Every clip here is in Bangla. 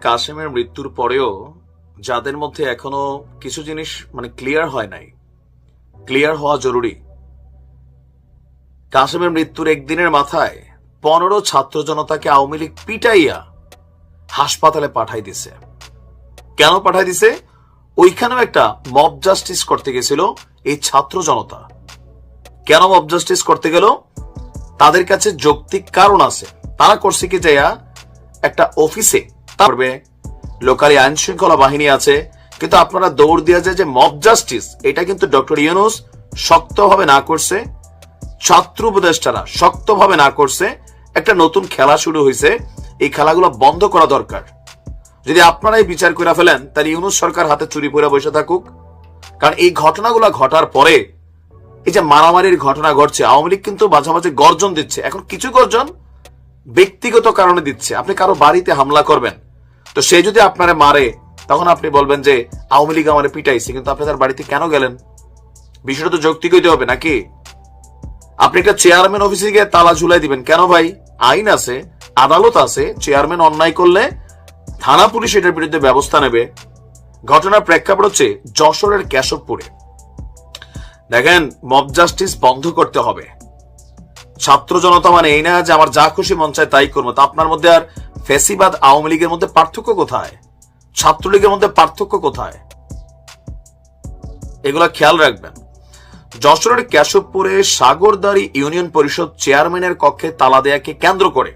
কাসেমের মৃত্যুর পরেও যাদের মধ্যে এখনও কিছু জিনিস মানে ক্লিয়ার হয় নাই ক্লিয়ার হওয়া জরুরি। কাসেমের মৃত্যুর একদিনের মাথায় পনেরো ছাত্র জনতাকে আওয়ামী লীগ পিটাইয়া হাসপাতালে পাঠাই দিছে। কেন পাঠাই দিছে? ওইখানেও একটা মব জাস্টিস করতে গেছিল এই ছাত্র জনতা। কেন মব জাস্টিস করতে গেল? তাদের কাছে যৌক্তিক কারণ আছে। তারা করছে কি যাইয়া একটা অফিসে করবে। লোকালি আইন শৃঙ্খলা বাহিনী আছে, কিন্তু আপনারা দৌড় দিয়ে যে মব জাস্টিস এটা কিন্তু ডক্টর ইউনুস শক্তভাবে না করছে। ছাত্র উপদেষ্টারা শক্তভাবে না করছে। একটা নতুন খেলা শুরু হয়েছে এই খেলাগুলো বন্ধ করা দরকার। যদি আপনারাই বিচার করে ফেলেন, তাহলে ইউনুস সরকার হাতে চুরি পরে বসে থাকুক। কারণ এই ঘটনাগুলো ঘটার পরে এই যে মারামারির ঘটনা ঘটছে, আওয়ামী লীগ কিন্তু মাঝে মাঝে গর্জন দিচ্ছে। এখন কিছু গর্জন ব্যক্তিগত কারণে দিচ্ছে। আপনি কারও বাড়িতে হামলা করবেন তো সে যদি আপনারে মারে, তখন আপনি বলবেন যে আওয়ামী লীগ আমার পিটাইছে, কিন্তু আপনি তার বাড়িতে কেন গেলেন? বিষয়টা তো যৌক্তিক হইতে হবে নাকি? আপনি একটা চেয়ারম্যান অফিসে গিয়ে তালা ঝুলাই দিবেন। কেন ভাই? আইন আছে, আদালত আছে চেয়ারম্যান অন্যায় করলে থানা পুলিশ এটার বিরুদ্ধে ব্যবস্থা নেবে। ঘটনার প্রেক্ষাপট হচ্ছে যশোরের কেশবপুরে। দেখেন মব জাস্টিস বন্ধ করতে হবে। ছাত্র জনতা মানে এই না যে আমার যা খুশি মন চায় তাই করব। তা আপনার মধ্যে আর ফেসিবাদ আওয়ামী লীগের মধ্যে পার্থক্য কোথায়? ছাত্রলীগের মধ্যে পার্থক্য কোথায়? এগুলা খেয়াল রাখবেন। যশোরের কেশবপুরে সাগরদারি ইউনিয়ন পরিষদ চেয়ারম্যানের কক্ষে তালা দেয়াকে কেন্দ্র করে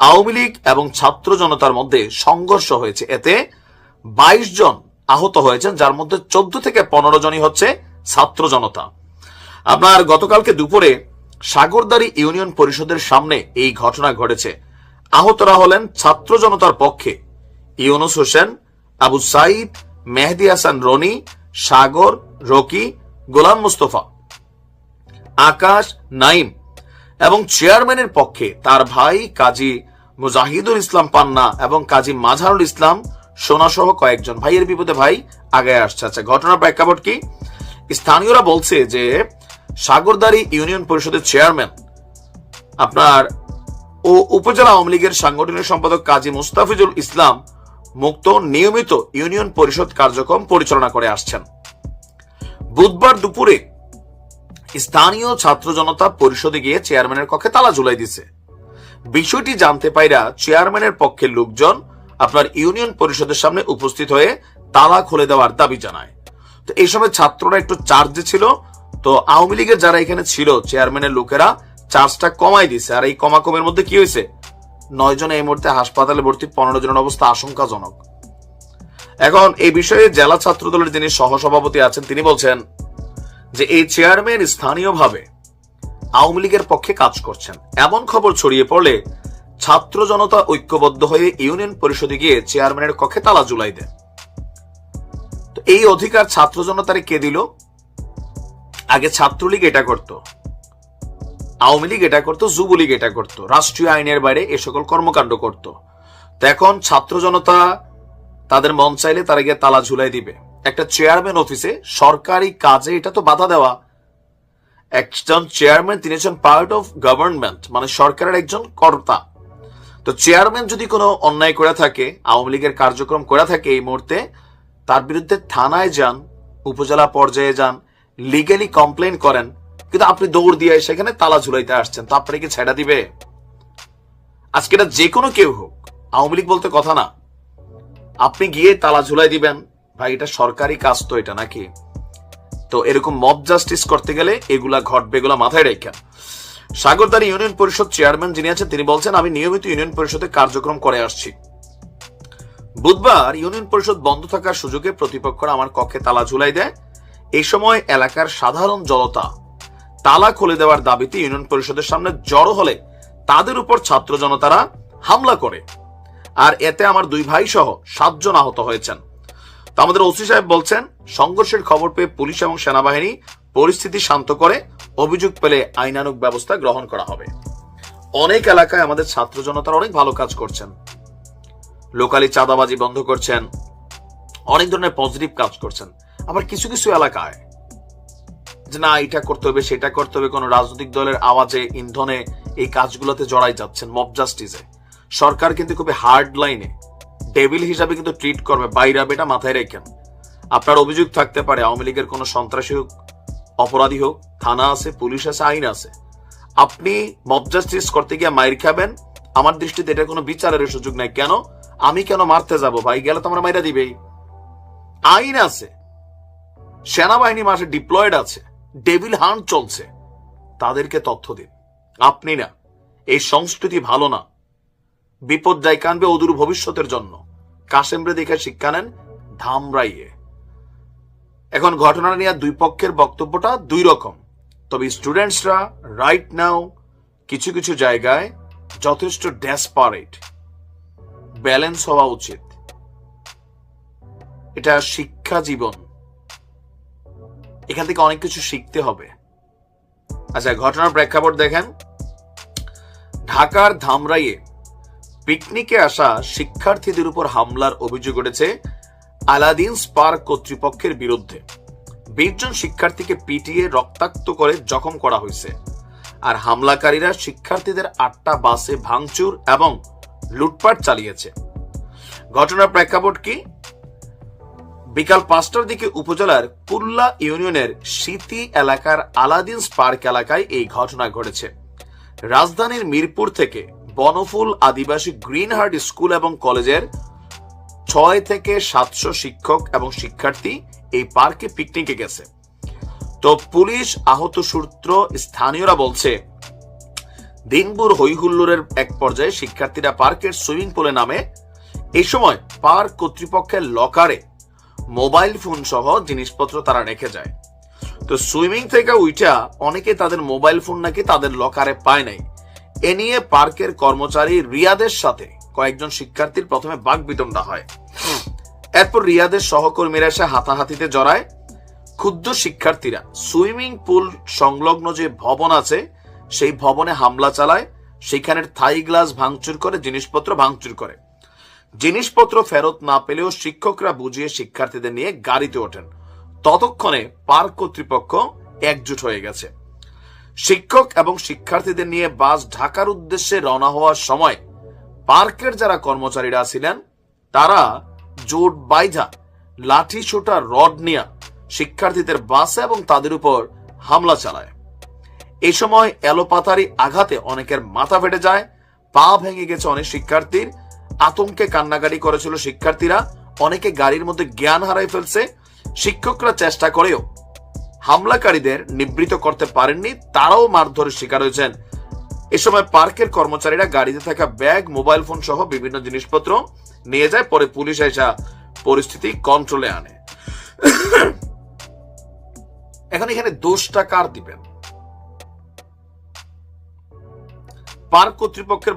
আওয়ামী লীগ এবং ছাত্র জনতার মধ্যে সংঘর্ষ হয়েছে। এতে বাইশ জন আহত হয়েছেন, যার মধ্যে চোদ্দ থেকে পনেরো জনই হচ্ছে ছাত্র জনতা। আপনার গতকালকে দুপুরে সাগরদারি ইউনিয়ন পরিষদের সামনে এই ঘটনা ঘটেছে। আহতরা হলেন ছাত্র জনতার পক্ষে। ইউনুস হোসেন, আবু সাইদ, মেহেদি হাসান রনি, সাগর, রকি, গোলাম মুস্তফা। আকাশ, নাইম এবং চেয়ারম্যানের পক্ষে তার ভাই কাজী মুজাহিদুল ইসলাম পান্না এবং কাজী মাঝারুল ইসলাম সোনা সহ কয়েকজন। ভাইয়ের বিপদে ভাই আগে আসছে। আচ্ছা ঘটনার প্রেক্ষাপট কি? স্থানীয়রা বলছে যে সাগরদারি ইউনিয়ন পরিষদের চেয়ারম্যান আপনার ও উপজেলা আওয়ামী লীগের সাংগঠনিক সম্পাদক কাজী মুস্তাফিজুল ইসলাম মুক্ত, নিয়মিত ইউনিয়ন পরিষদ কার্যক্রম পরিচালনা করে আসছেন। বুধবার দুপুরে স্থানীয় ছাত্র জনতা পরিষদে গিয়ে চেয়ারম্যানের কক্ষে তালা ঝুলাই দিছে। বিষয়টি জানতে পাইরা চেয়ারম্যানের পক্ষের লোকজন আপনার ইউনিয়ন পরিষদের সামনে উপস্থিত হয়ে তালা খুলে দেওয়ার দাবি জানায়। তো এই সময় ছাত্ররা একটু চার্জে ছিল। তো আওয়ামী লীগের যারা এখানে ছিল, চেয়ারম্যানের লোকেরা চার্জটা কমাই দিছে। আর এই কমাকমের মধ্যে কি হয়েছে? নয় জন এই মুহূর্তে হাসপাতালে ভর্তি, পনেরো জনের অবস্থা আশঙ্কাজনক। এখন এই বিষয়ে জেলা ছাত্র দলের যিনি সহসভাপতি আছেন, তিনি বলছেন যে এই চেয়ারম্যান স্থানীয়ভাবে আওয়ামী লীগের পক্ষে কাজ করছেন। এমন খবর ছড়িয়ে পড়লে ছাত্র জনতা ঐক্যবদ্ধ হয়ে ইউনিয়ন পরিষদে গিয়ে চেয়ারম্যানের কক্ষে তালা জুলাই দেয় তো এই অধিকার ছাত্র জনতারে কে দিল? আগে ছাত্রলীগ এটা করত। আওয়ামী লীগ এটা করত যুবলীগ এটা করতো, রাষ্ট্রীয় আইনের বাইরে এ সকল কর্মকাণ্ড করত। তো এখন ছাত্র জনতা তাদের মন চাইলে তারা গিয়ে তালা ঝুলাই দিবে। একটা চেয়ারম্যান অফিসে সরকারি কাজে এটা তো বাধা দেওয়া। একজন চেয়ারম্যান তিনি হচ্ছেন পার্ট অফ গভর্নমেন্ট মানে সরকারের একজন কর্তা। তো চেয়ারম্যান যদি কোনো অন্যায় করে থাকে, আওয়ামী লীগের কার্যক্রম করে থাকে এই মুহূর্তে, তার বিরুদ্ধে থানায় যান, উপজেলা পর্যায়ে যান লিগেলি কমপ্লেন করেন কিন্তু আপনি দৌড় দিয়ে সেখানে তালা ঝুলাইতে আসছেন, তো আপনাকে কি ছেড়া দিবে? আজকে এটা যে কোনো কেউ হোক, আওয়ামী লীগ বলতে কথা না। আপনি গিয়ে তালা ঝুলাই দিবেন, ভাই, এটা সরকারি কাজ তো এটা নাকি? তো এরকম মব জাস্টিস করতে গেলে এগুলা ঘটবে, এগুলা মাথায় রেখা। সাগরদারি ইউনিয়ন পরিষদ চেয়ারম্যান যিনি আছেন, তিনি বলছেন, আমি নিয়মিত ইউনিয়ন পরিষদে কার্যক্রম করে আসছি। বুধবার ইউনিয়ন পরিষদ বন্ধ থাকার সুযোগে প্রতিপক্ষরা আমার কক্ষে তালা ঝুলাই দেয়। এই সময় এলাকার সাধারণ জনতা তালা খুলে দেওয়ার দাবিতে ইউনিয়ন পরিষদের সামনে জড়ো হলে তাদের উপর ছাত্র জনতারা হামলা করে। আর এতে আমার দুই ভাই সহ সাতজন আহত হয়েছেন। তো আমাদের ওসি সাহেব বলছেন, সংঘর্ষের খবর পেয়ে পুলিশ এবং সেনাবাহিনী পরিস্থিতি শান্ত করে অভিযোগ পেলে আইনানুগ ব্যবস্থা গ্রহণ করা হবে। অনেক এলাকায় আমাদের ছাত্র জনতার অনেক ভালো কাজ করছেন। লোকালি চাঁদাবাজি বন্ধ করছেন। অনেক ধরনের পজিটিভ কাজ করছেন। আবার কিছু কিছু এলাকায় যে না, এটা করতে হবে, সেটা করতে হবে, কোন রাজনৈতিক দলের আওয়াজে, ইন্ধনে এই কাজগুলোতে জড়াই যাচ্ছেন মব জাস্টিসে। সরকার কিন্তু খুবই হার্ড লাইনে ডেভিল হিসাবে কিন্তু ট্রিট করবে, বাইরা বেটা মাথায় রেখেন। আপনার অভিযোগ থাকতে পারে, আওয়ামী লীগের কোনো সন্ত্রাসী হোক, অপরাধী হোক, থানা আছে, পুলিশ আছে, আইন আছে। আপনি মব জাস্টিস করতে গিয়ে মাইর খাবেন, আমার দৃষ্টিতে এটা কোনো বিচারের সুযোগ নাই। কেন? আমি কেন মারতে যাব? ভাই, গেলে তো আমরা মাইরা দিবেই। আইন আছে। সেনাবাহিনী মাসে ডিপ্লয়েড আছে। ডেভিল হান্ট চলছে। তাদেরকে তথ্য দিন। আপনি না, এই সংস্কৃতি ভালো না। বিপর্যয় কানবে অদূর ভবিষ্যতের জন্য। কাশেমরে দেখে শিক্ষা নেন ধামরাইয়ে। এখন ঘটনা নিয়ে দুই পক্ষের বক্তব্যটা দুই রকম। তবে স্টুডেন্টসরা রাইট নাও কিছু কিছু জায়গায় যথেষ্ট ডেসপারেট ব্যালেন্স হওয়া উচিত। এটা শিক্ষা জীবন। এখান থেকে অনেক কিছু শিখতে হবে। আচ্ছা ঘটনার প্রেক্ষাপট দেখেন। ঢাকার ধামরাইয়ে পিকনিকে আসা শিক্ষার্থীদের উপর হামলার অভিযোগ উঠেছে আলাদিন স্পার্ক কর্তৃপক্ষের বিরুদ্ধে। বিশ জন শিক্ষার্থীকে পিটিয়ে রক্তাক্ত করে জখম করা হয়েছে। আর হামলাকারীরা শিক্ষার্থীদের আটটা বাসে ভাঙচুর এবং লুটপাট চালিয়েছে। ঘটনার প্রেক্ষাপট কি? বিকাল পাঁচটার দিকে উপজেলার কুল্লা ইউনিয়নের সিতি এলাকার আলাদিন স্পার্ক এলাকায় এই ঘটনা ঘটেছে। রাজধানীর মিরপুর থেকে Bonful Adivasi green heart school এবং কলেজের ছয় থেকে সাতশো শিক্ষক এবং শিক্ষার্থী এই পার্কে পিকনিকে গেছে। তো পুলিশ আহত সূত্র স্থানীয়রা বলছে, দিনভর হৈহুল্লোরের এক পর্যায়ে শিক্ষার্থীরা পার্কের সুইমিং পুলে নামে। এই সময় পার্ক কর্তৃপক্ষের লকারে মোবাইল ফোন সহ জিনিসপত্র তারা রেখে যায়। তো সুইমিং থেকে উইটা অনেকে তাদের মোবাইল ফোন নাকি তাদের লকারে পায় নাই। এ নিয়ে পার্কের কর্মচারী রিয়াদের সাথে কয়েকজন শিক্ষার্থীর প্রথমে বাক বিতণ্ডা হয়। এরপর রিয়াদের সহকর্মীরা এসে হাতাহাতিতে জড়ায়। ক্ষুদ্র শিক্ষার্থীরা সুইমিং পুল সংলগ্ন যে ভবন আছে, সেই ভবনে হামলা চালায়। সেখানের থাই গ্লাস ভাঙচুর করে, জিনিসপত্র ভাঙচুর করে। জিনিসপত্র ফেরত না পেলেও শিক্ষকরা বুঝিয়ে শিক্ষার্থীদের নিয়ে গাড়িতে ওঠেন। ততক্ষণে পার্ক কর্তৃপক্ষ একজুট হয়ে গেছে। শিক্ষক এবং শিক্ষার্থীদের নিয়ে বাস ঢাকার উদ্দেশ্যে রওনা হওয়ার সময় পার্কের যারা কর্মচারীরা ছিলেন, তারা জোট বাইধা, লাঠি ছোটা রড নিয়ে শিক্ষার্থীদের বাসে এবং তাদের উপর হামলা চালায়। এই সময় এলোপাতারি আঘাতে অনেকের মাথা ফেটে যায়, পা ভেঙে গেছে অনেক শিক্ষার্থীর আতঙ্কে কান্নাকাটি করেছিল শিক্ষার্থীরা। অনেকে গাড়ির মধ্যে জ্ঞান হারাই ফেলছে, শিক্ষকরা চেষ্টা করেও হামলাকারীদের নিবৃত করতে পারেননি, তারাও মারধরের শিকার হয়েছেন। এ সময় পার্কের কর্মচারীরা গাড়িতে থাকা ব্যাগ, মোবাইল ফোন সহ বিভিন্ন জিনিসপত্র নিয়ে যায়, পরে পুলিশ এসে পরিস্থিতি কন্ট্রোলে আনে। এখন এখানে দোষটা কার দিবেন? পার্ক কর্তৃপক্ষের